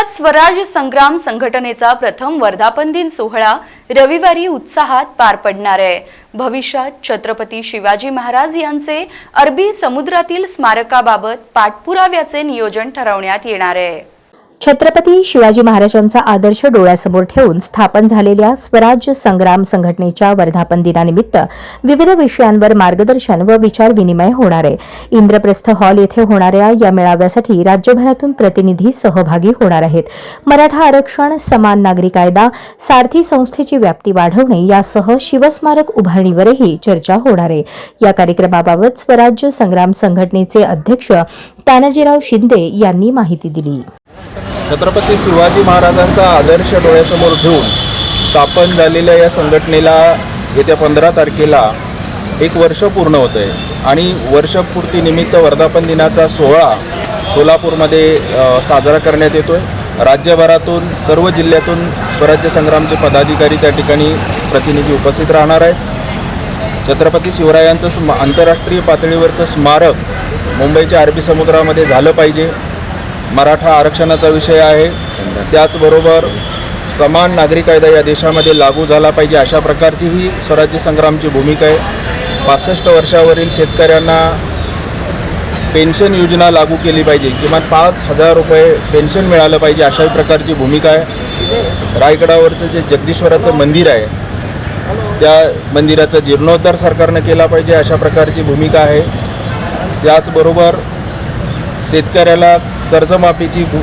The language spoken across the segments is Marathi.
सोलापुरात स्वराज संग्राम संघटनेचा प्रथम वर्धापन दिन सोहळा रविवारी उत्साहात पार पडणार आहे. भविष्यात छत्रपती शिवाजी महाराज यांचे अरबी समुद्रातील स्मारकाबाबत पाठपुराव्याचे नियोजन ठरवण्यात येणार आहे. छत्रपती शिवाजी महाराजांचा आदर्श डोळ्यासमोर ठेवून स्थापन झालेल्या स्वराज्य संग्राम संघटनेच्या वर्धापन दिनानिमित्त विविध विषयांवर मार्गदर्शन व विचार विनिमय होणार आहे. इंद्रप्रस्थ हॉल येथे होणाऱ्या या मेळाव्यासाठी राज्यभरातून प्रतिनिधी सहभागी होणार आहेत. मराठा आरक्षण समान नागरी कायदा सारथी संस्थेची व्याप्ती वाढवणे यासह शिवस्मारक उभारणीवरही चर्चा होणार आहे. या कार्यक्रमाबाबत स्वराज्य संग्राम संघटनेचे अध्यक्ष तानाजीराव शिंदे यांनी माहिती दिली. छत्रपती शिवाजी महाराजांचा आदर्श डोळ्यासमोर ठेवून स्थापन झालेल्या या संघटनेला येत्या पंधरा तारखेला एक वर्ष पूर्ण होतं आहे आणि वर्षपूर्तीनिमित्त वर्धापन दिनाचा सोहळा सोलापूरमध्ये साजरा करण्यात येतो आहे राज्यभरातून सर्व जिल्ह्यातून स्वराज्य संग्रामचे पदाधिकारी त्या ठिकाणी प्रतिनिधी उपस्थित राहणार आहेत. छत्रपती शिवरायांचं स्म आंतरराष्ट्रीय पातळीवरचं स्मारक मुंबईच्या अरबी समुद्रामध्ये झालं पाहिजे. मराठा आरक्षणाचा विषय आहे. त्याचबरोबर समान नागरी कायदा या देशामध्ये लागू झाला पाहिजे अशा प्रकारची ही स्वराज्य संग्रामची भूमिका आहे. पासष्ट वर्षावरील शेतकऱ्यांना पेन्शन योजना लागू केली पाहिजे. किमान पाच हजार रुपये पेन्शन मिळालं पाहिजे अशा प्रकारची भूमिका आहे. रायगडावरचं जे जगदीश्वराचं मंदिर आहे त्या मंदिराचा जीर्णोद्धार सरकारनं केला पाहिजे अशा प्रकारची भूमिका आहे. त्याचबरोबर शेतकऱ्याला कर्जमाफीची घो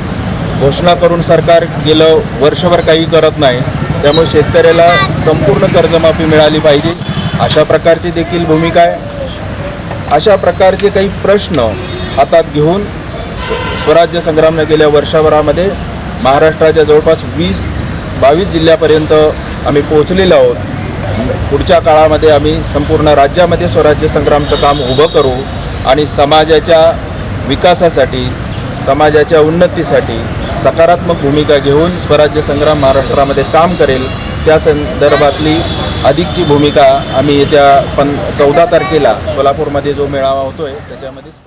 घोषणा करून सरकार गेलं वर्षभर काही करत नाही. त्यामुळे शेतकऱ्याला संपूर्ण कर्जमाफी मिळाली पाहिजे. अशा प्रकारची देखील भूमिका आहे. अशा प्रकारचे काही प्रश्न हातात घेऊन स्व- स्वराज्य संग्रामने गेल्या वर्षभरामध्ये महाराष्ट्राच्या जवळपास वीस बावीस जिल्ह्यापर्यंत आम्ही पोहोचलेलो आहोत. पुढच्या काळामध्ये आम्ही संपूर्ण राज्यामध्ये स्वराज्य संग्रामचं काम उभं करू आणि समाजाच्या विकासासाठी समाजाच्या उन्नतीसाठी सकारात्मक भूमिका घेऊन स्वराज्य संग्राम महाराष्ट्रामध्ये काम करेल त्या संदर्भातली अधिकची भूमिका आम्ही येत्या पण चौदा तारखेला सोलापूरमध्ये जो मेळावा होतो आहे त्याच्यामध्ये